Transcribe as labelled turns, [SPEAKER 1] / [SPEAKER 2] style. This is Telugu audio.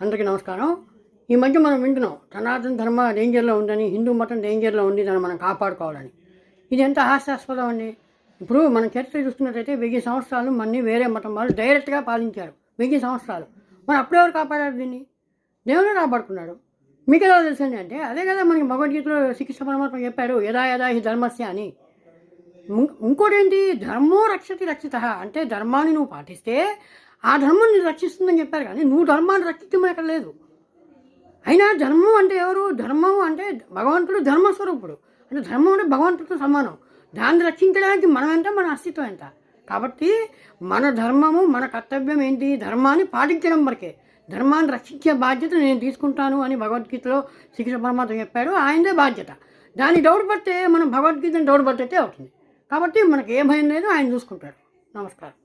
[SPEAKER 1] అందరికీ నమస్కారం. ఈ మధ్య మనం వింటున్నాం సనాతన ధర్మ డేంజర్లో ఉందని హిందూ మతం డేంజర్లో ఉంది దాన్ని మనం కాపాడుకోవాలని. ఇది ఎంత హాస్యాస్పదం అండి? ఇప్పుడు మన చరిత్ర చూస్తున్నట్టయితే వెయ్యి సంవత్సరాలు మన్ని వేరే మతం వాళ్ళు డైరెక్ట్గా పాలించారు. వెయ్యి సంవత్సరాలు. మరి అప్పుడెవరు కాపాడారు దీన్ని? దేవుడే కాపాడుకున్నాడు. మీకు ఎలా తెలిసింది అంటే అదే కదా మనకి భగవద్గీతలో శ్రీకృష్ణ పరమాత్మ చెప్పారు యదా యదా హి ధర్మస్య అని. ఇంకోటి ఏంటి ధర్మో రక్షతి రక్షిత. అంటే ధర్మాన్ని నువ్వు పాటిస్తే ఆ ధర్మం నేను రక్షిస్తుందని చెప్పారు కానీ నువ్వు ధర్మాన్ని రక్షించడం ఎక్కడ లేదు. అయినా ధర్మం అంటే ఎవరు? ధర్మం అంటే భగవంతుడు ధర్మస్వరూపుడు. అంటే ధర్మం అంటే భగవంతుడితో సమానం. దాన్ని రక్షించడానికి మనం ఎంత మన అస్తిత్వం ఎంత? కాబట్టి మన ధర్మము మన కర్తవ్యం ఏంటి? ధర్మాన్ని పాటించడం వరకే. ధర్మాన్ని రక్షించే బాధ్యత నేను తీసుకుంటాను అని భగవద్గీతలో శ్రీకృష్ణ పరమాత్మ చెప్పాడు. ఆయనదే బాధ్యత. దాన్ని డౌట్ పడితే మనం భగవద్గీతను డౌట్ పడితే అవుతుంది. కాబట్టి మనకి ఏ భయం లేదు ఆయన చూసుకుంటాడు. నమస్కారం.